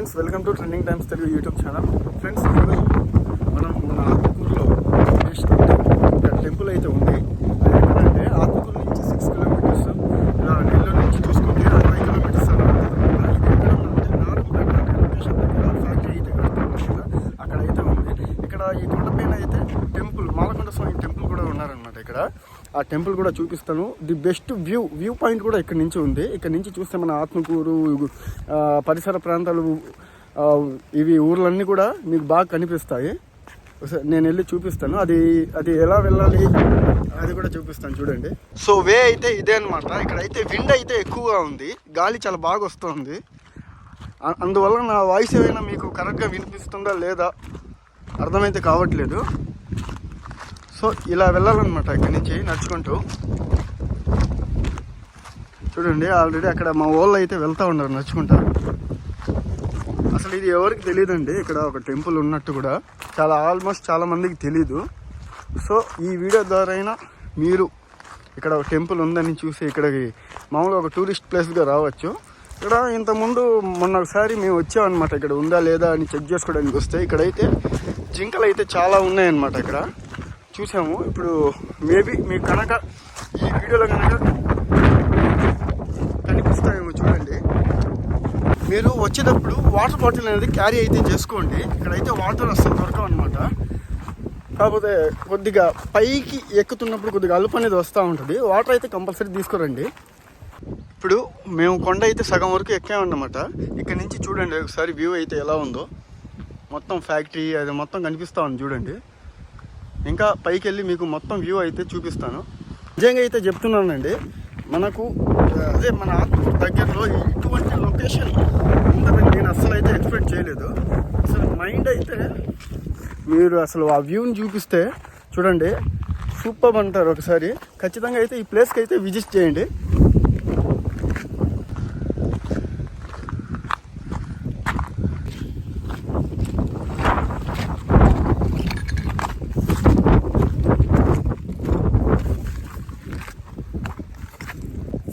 Friends welcome to trending times Telugu YouTube channel friends ఇప్పుడు మనం మన ఆత్మకూరులో నెక్స్ట్ ఇక్కడ టెంపుల్ అయితే ఉంది అది ఎక్కడంటే ఆత్మకూరు నుంచి సిక్స్ కిలోమీటర్స్ ఇలా నెల్లూరు నుంచి చూసుకుంటే అరవై కిలోమీటర్స్ అలా ఉంటుంది. ఇది ఎక్కడ ఉందంటే నారంపేట అనే లొకేషన్ దగ్గర ఫ్యాక్టరీ అయితే కడుతున్నారు కదా అక్కడ అయితే ఉంది ఇక్కడ ఈ కొండపైన అయితే టెంపుల్ మాలకొండ స్వామి టెంపుల్ కూడా ఉన్నారనమాట ఇక్కడ. ఆ టెంపుల్ కూడా చూపిస్తాను. The best view view point కూడా ఇక్కడ నుంచి ఉంది. ఇక్కడ నుంచి చూస్తే మన ఆత్మకూరు పరిసర ప్రాంతాలు ఇవి ఊర్లన్నీ కూడా మీకు బాగా కనిపిస్తాయి. నేను వెళ్ళి చూపిస్తాను. అది అది ఎలా వెళ్ళాలి అది కూడా చూపిస్తాను చూడండి. సో వే అయితే ఇదే అనమాట ఇక్కడైతే విండ్ అయితే ఎక్కువగా ఉంది. గాలి చాలా బాగా వస్తుంది. అందువల్ల నా వాయిస్ ఏమైనా మీకు కరెక్ట్గా వినిపిస్తుందా లేదా అర్థమైతే కావట్లేదు. సో ఇలా వెళ్ళాలన్నమాట ఇక్కడి నుంచి నడుచుకుంటూ. చూడండి ఆల్రెడీ అక్కడ మా వాళ్ళు అయితే వెళ్తూ ఉన్నారు నడుచుకుంటా. అసలు ఇది ఎవరికి తెలియదండి ఇక్కడ ఒక టెంపుల్ ఉన్నట్టు కూడా. చాలా ఆల్మోస్ట్ చాలామందికి తెలీదు. సో ఈ వీడియో ద్వారా అయినా మీరు ఇక్కడ ఒక టెంపుల్ ఉందని చూసి ఇక్కడికి మామూలుగా ఒక టూరిస్ట్ ప్లేస్గా రావచ్చు. ఇక్కడ ఇంతకుముందు మొన్న ఒకసారి మేము వచ్చామన్నమాట ఇక్కడ ఉందా లేదా అని చెక్ చేసుకోవడానికి వస్తే. ఇక్కడైతే జింకలు అయితే చాలా ఉన్నాయన్నమాట ఇక్కడ. చూసాము. ఇప్పుడు మేబీ మీకు కనుక ఈ వీడియోలో కనుక కనిపిస్తామేమో చూడండి. మీరు వచ్చేటప్పుడు వాటర్ బాటిల్ అనేది క్యారీ అయితే చేసుకోండి. ఇక్కడైతే వాటర్ అస్సలు దొరకవు అనమాట కాకపోతే కొద్దిగా పైకి ఎక్కుతున్నప్పుడు కొద్దిగా అలుపు అనేది వస్తూ ఉంటుంది. వాటర్ అయితే కంపల్సరీ తీసుకురండి. ఇప్పుడు మేము కొండ అయితే సగం వరకు ఎక్కామన్నమాట. ఇక్కడ నుంచి చూడండి ఒకసారి వ్యూ అయితే ఎలా ఉందో. మొత్తం ఫ్యాక్టరీ అది మొత్తం కనిపిస్తూ ఉంది చూడండి. ఇంకా పైకి వెళ్ళి మీకు మొత్తం వ్యూ అయితే చూపిస్తాను. నిజంగా అయితే చెప్తున్నానండి మనకు అదే మన దగ్గరలో ఇటువంటి లొకేషన్ ఉందని నేను అస్సలు అయితే ఎక్స్పెక్ట్ చేయలేదు. అసలు మైండ్ అయితే మీరు అసలు ఆ వ్యూని చూపిస్తే చూడండి సూపర్ అంటారు ఒకసారి. ఖచ్చితంగా అయితే ఈ ప్లేస్కి అయితే విజిట్ చేయండి.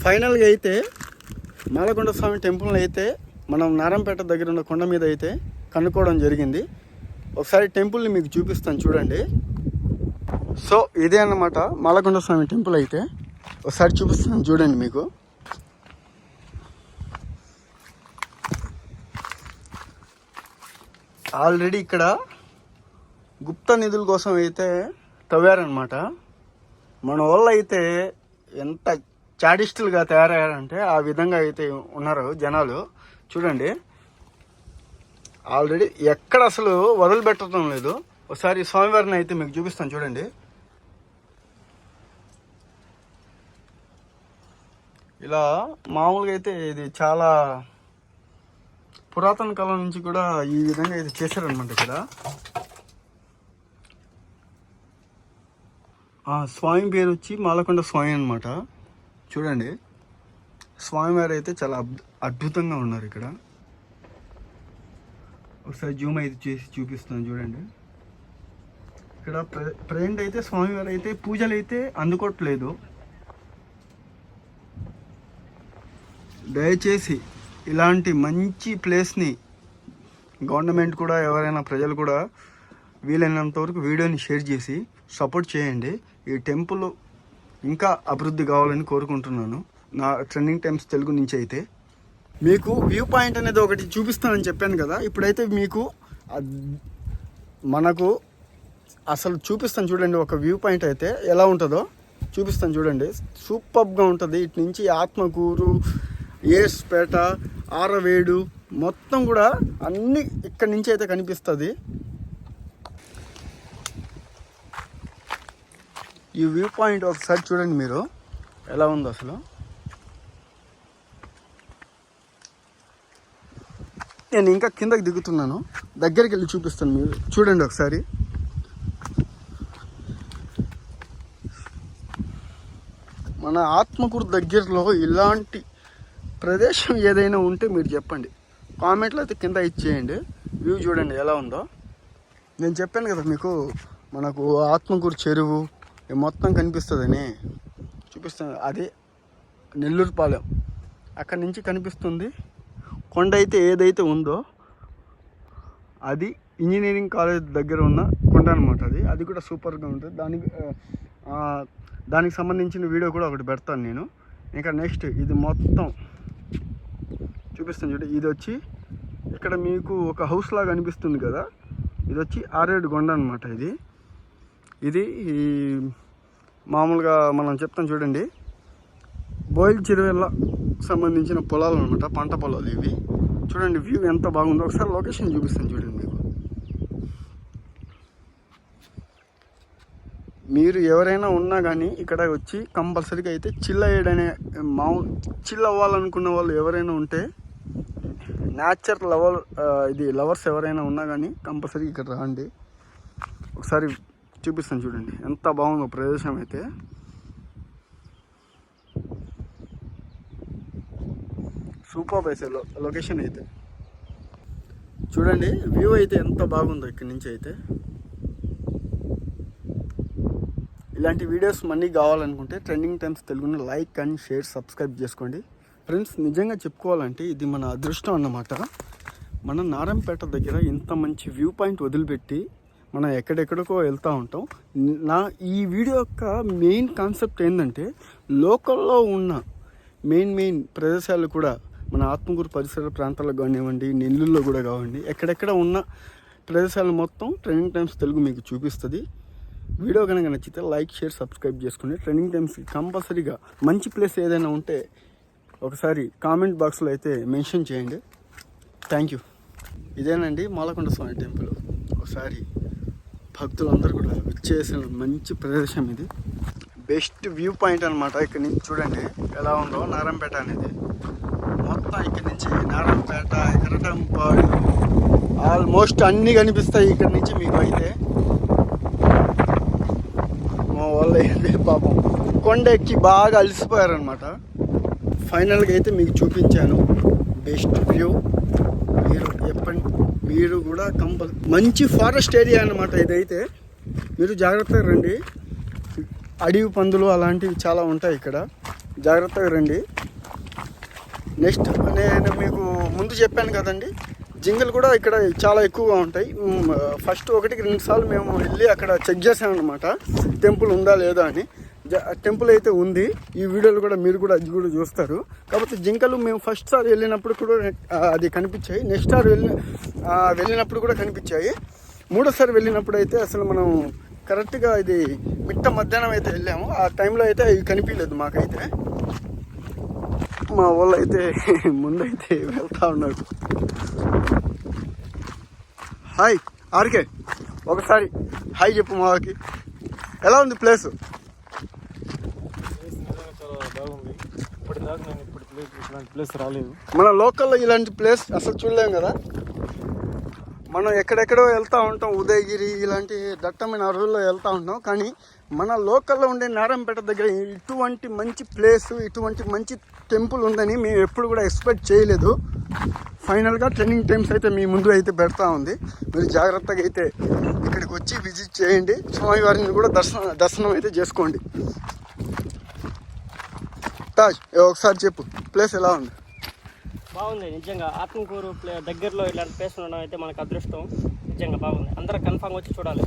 ఫైనల్గా అయితే మాలకొండ స్వామి టెంపుల్ అయితే మనం నారంపేట దగ్గర ఉన్న కొండ మీద అయితే కనుక్కోవడం జరిగింది. ఒకసారి టెంపుల్ని మీకు చూపిస్తాను చూడండి. సో ఇదే అన్నమాట మాలకొండ స్వామి టెంపుల్ అయితే. ఒకసారి చూపిస్తాను చూడండి మీకు. ఆల్రెడీ ఇక్కడ గుప్త నిధుల కోసం అయితే తవ్వారనమాట మన వాళ్ళు అయితే ఎంత చాడిస్టులుగా తయారయ్యారంటే ఆ విధంగా అయితే ఉన్నారు జనాలు. చూడండి. ఆల్రెడీ ఎక్కడ అసలు వదిలిపెట్టడం లేదు. ఒకసారి స్వామివారిని అయితే మీకు చూపిస్తాను చూడండి. ఇలా మామూలుగా అయితే ఇది చాలా పురాతన కాలం నుంచి కూడా ఈ విధంగా అయితే చేశారనమాట ఇక్కడ. స్వామి పేరు వచ్చి మాలకొండ స్వామి అనమాట చూడండి. స్వామివారు అయితే చాలా అద్భుతంగా ఉన్నారు ఇక్కడ. ఒకసారి జూమ్ అయితే చేసి చూపిస్తాను చూడండి. ఇక్కడ ప్రజెంట్ అయితే స్వామివారు అయితే పూజలు అయితే అందుకోవట్లేదు దయచేసి ఇలాంటి మంచి ప్లేస్ని గవర్నమెంట్ కూడా ఎవరైనా ప్రజలు కూడా వీలైనంత వరకు వీడియోని షేర్ చేసి సపోర్ట్ చేయండి. ఈ టెంపుల్ ఇంకా అభివృద్ధి కావాలని కోరుకుంటున్నాను. నా ట్రెండింగ్ టైమ్స్ తెలుగు నుంచి అయితే. మీకు వ్యూ పాయింట్ అనేది ఒకటి చూపిస్తానని చెప్పాను కదా. ఇప్పుడైతే మీకు మనకు అసలు చూపిస్తాను చూడండి ఒక వ్యూ పాయింట్ అయితే ఎలా ఉంటుందో చూపిస్తాను చూడండి. సూపర్గా ఉంటుంది. ఇటు నుంచి ఆత్మకూరు ఏస్పేట ఆరవేడు మొత్తం కూడా అన్ని ఇక్కడి నుంచి అయితే కనిపిస్తుంది. ఈ వ్యూ పాయింట్ ఒకసారి చూడండి మీరు. ఎలా ఉందో అసలు? నేను ఇంకా కిందకి దిగుతున్నాను. దగ్గరికి వెళ్ళి చూపిస్తాను మీరు. చూడండి ఒకసారి. మన ఆత్మకూరు దగ్గరలో ఇలాంటి ప్రదేశం ఏదైనా ఉంటే మీరు చెప్పండి. కామెంట్లో అయితే కింద ఇచ్చేయండి. వ్యూ చూడండి ఎలా ఉందో. నేను చెప్పాను కదా మీకు మనకు ఆత్మకూరు చెరువు మొత్తం కనిపిస్తుందని. చూపిస్తాను. అదే నెల్లూరు పాలెం. అక్కడి నుంచి కనిపిస్తుంది. కొండ అయితే ఏదైతే ఉందో అది ఇంజనీరింగ్ కాలేజ్ దగ్గర ఉన్న కొండ అనమాట అది. అది కూడా సూపర్గా ఉంటుంది. దానికి దానికి సంబంధించిన వీడియో కూడా ఒకటి పెడతాను నేను. ఇంకా నెక్స్ట్ ఇది మొత్తం చూపిస్తాను చూడండి ఇది వచ్చి ఇక్కడ మీకు ఒక హౌస్ లాగా అనిపిస్తుంది కదా. ఇది వచ్చి ఆరేడు కొండ అనమాట ఇది. ఇది ఈ మామూలుగా మనం చెప్తాం చూడండి. బోయిల్ చెరువుల సంబంధించిన పొలాలు అనమాట పంట పొలాలు ఇవి. చూడండి వ్యూ ఎంత బాగుందో. ఒకసారి లొకేషన్ చూపిస్తాను చూడండి మీకు. మీరు ఎవరైనా ఉన్నా కానీ ఇక్కడ వచ్చి కంపల్సరీగా అయితే చిల్ అయ్యడనే మామూలు చిల్ అవ్వాలనుకున్న వాళ్ళు ఎవరైనా ఉంటే న్యాచర్ లవర్ ఇది లవర్స్ ఎవరైనా ఉన్నా కానీ కంపల్సరీ ఇక్కడ రండి. ఒకసారి చూపిస్తాను చూడండి. ఎంత బాగుందో ప్రదేశం అయితే. సూపర్ వేసే లో లొకేషన్ అయితే. చూడండి వ్యూ అయితే ఎంత బాగుందో ఇక్కడి నుంచి అయితే. ఇలాంటి వీడియోస్ మనీ కావాలనుకుంటే ట్రెండింగ్ టైమ్స్ తెలుగుని లైక్ అండ్ షేర్ సబ్స్క్రైబ్ చేసుకోండి. ఫ్రెండ్స్ నిజంగా చెప్పుకోవాలంటే ఇది మన అదృష్టం అన్నమాట. మన నారాయణపేట దగ్గర ఇంత మంచి వ్యూ పాయింట్ వదిలిపెట్టి మనం ఎక్కడెక్కడికో వెళ్తూ ఉంటాం. నా ఈ వీడియో యొక్క మెయిన్ కాన్సెప్ట్ ఏంటంటే లోకల్లో ఉన్న మెయిన్ మెయిన్ ప్రదేశాలు కూడా మన ఆత్మకూరు పరిసర ప్రాంతాల్లో కానివ్వండి నెల్లూరులో కూడా కావండి ఎక్కడెక్కడ ఉన్న ప్రదేశాలు మొత్తం ట్రెండింగ్ టైమ్స్ తెలుగు మీకు చూపిస్తుంది. వీడియో కనుక నచ్చితే లైక్ షేర్ సబ్స్క్రైబ్ చేసుకోండి. ట్రెండింగ్ టైమ్స్కి కంపల్సరీగా మంచి ప్లేస్ ఏదైనా ఉంటే ఒకసారి కామెంట్ బాక్స్లో అయితే మెన్షన్ చేయండి. థ్యాంక్ యూ ఇదేనండి మాలకొండ స్వామి టెంపుల్. ఒకసారి భక్తులందరూ కూడా విచ్చేసిన మంచి ప్రదేశం ఇది. బెస్ట్ వ్యూ పాయింట్ అనమాట ఇక్కడ నుంచి చూడండి ఎలా ఉందో నారంపేట అనేది. మొత్తం ఇక్కడ నుంచి నారంపేట ఎర్రటంపాడు ఆల్మోస్ట్ అన్నీ కనిపిస్తాయి ఇక్కడ నుంచి మీకు అయితే. మా వాళ్ళు అయితే పాపం. కొండ ఎక్కి బాగా అలసిపోయారనమాట ఫైనల్గా అయితే మీకు చూపించాను. బెస్ట్ వ్యూ మీరు మీరు కూడా కంపల్ మంచి ఫారెస్ట్ ఏరియా అనమాట ఇదైతే. మీరు జాగ్రత్తగా రండి. అడవి పందులు అలాంటివి చాలా ఉంటాయి ఇక్కడ. జాగ్రత్తగా రండి. నెక్స్ట్ నేను మీకు ముందు చెప్పాను కదండి. జింగలు కూడా ఇక్కడ చాలా ఎక్కువగా ఉంటాయి. ఫస్ట్ ఒకటికి రెండు సార్లు మేము వెళ్ళి అక్కడ చెక్ చేసామన్నమాట టెంపుల్ ఉందా లేదా అని. టెంపుల్ అయితే ఉంది. ఈ వీడియోలు కూడా మీరు కూడా అది కూడా చూస్తారు. కాకపోతే జింకలు మేము ఫస్ట్ సార్ వెళ్ళినప్పుడు కూడా అది కనిపించాయి. నెక్స్ట్ సార్ వెళ్ళి వెళ్ళినప్పుడు కూడా కనిపించాయి. మూడోసారి వెళ్ళినప్పుడు అయితే అసలు మనం కరెక్ట్గా ఇది మిట్ట మధ్యాహ్నం అయితే వెళ్ళాము. ఆ టైంలో అయితే అవి కనిపించలేదు మాకైతే. మా వాళ్ళు అయితే ముందైతే వెళ్తా ఉన్నారు. Hi RK. ఒకసారి హాయ్ చెప్పు మాకి ఎలా ఉంది ప్లేసు నిజంగా చాలా బాగుంది ఇప్పటిదాకా నేను ఇప్పుడు ప్లేస్ ప్లేస్ రాలేదు. మన లోకల్లో ఇలాంటి ప్లేస్ అసలు చూడలేం కదా? మనం ఎక్కడెక్కడో వెళ్తూ ఉంటాం ఉదయగిరి ఇలాంటి దట్టమైన అడవుల్లో వెళ్తూ ఉంటాం కానీ మన లోకల్లో ఉండే నారాయణపేట దగ్గర ఇటువంటి మంచి ప్లేస్ ఇటువంటి మంచి టెంపుల్ ఉందని మేము ఎప్పుడు కూడా ఎక్స్పెక్ట్ చేయలేదు. ఫైనల్గా ట్రైనింగ్ టైమ్స్ అయితే మీ ముందు అయితే పెడతా ఉంది. మీరు జాగ్రత్తగా అయితే ఇక్కడికి వచ్చి విజిట్ చేయండి. స్వామివారిని కూడా దర్శనం దర్శనం అయితే చేసుకోండి. తాజ్ ఒకసారి చెప్పు. ప్లేస్ ఎలా ఉంది? బాగుంది నిజంగా. ఆత్మకూరు ప్లే దగ్గరలో ఇలాంటి ప్లేస్ ఉండడం అయితే మనకు అదృష్టం. నిజంగా బాగుంది. అందరూ కన్ఫామ్ వచ్చి చూడాలి.